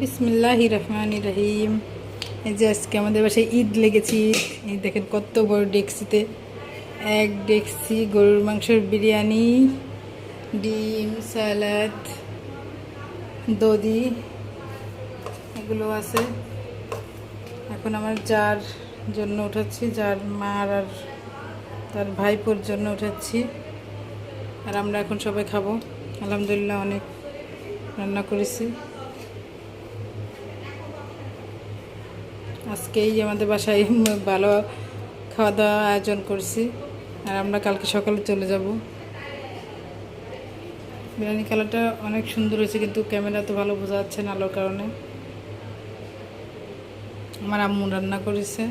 বিসমিল্লাহ রহমান রহিম এই যে আজকে আমাদের বাসায় ঈদ লেগেছে। ঈদ দেখেন কত বড় ডেক্সিতে। এক ডেক্সি গরুর মাংসের বিরিয়ানি, ডিম স্যালাড দধি, এগুলো আছে। এখন আমার যার জন্য উঠাচ্ছি, যার মার আর তার ভাইপোর জন্য উঠাচ্ছি। আর আমরা এখন সবাই খাব। আলহামদুলিল্লাহ অনেক রান্না করেছি। আজকেই আমাদের বাসায় ভালো খাওয়া দাওয়া আয়োজন করছি। আর আমরা কালকে সকালে চলে যাব। বিরিয়ানি কালারটা অনেক সুন্দর হয়েছে, কিন্তু ক্যামেরা তো ভালো বোঝা যাচ্ছে না আলোর কারণে। আমার আম্মু রান্না করেছে।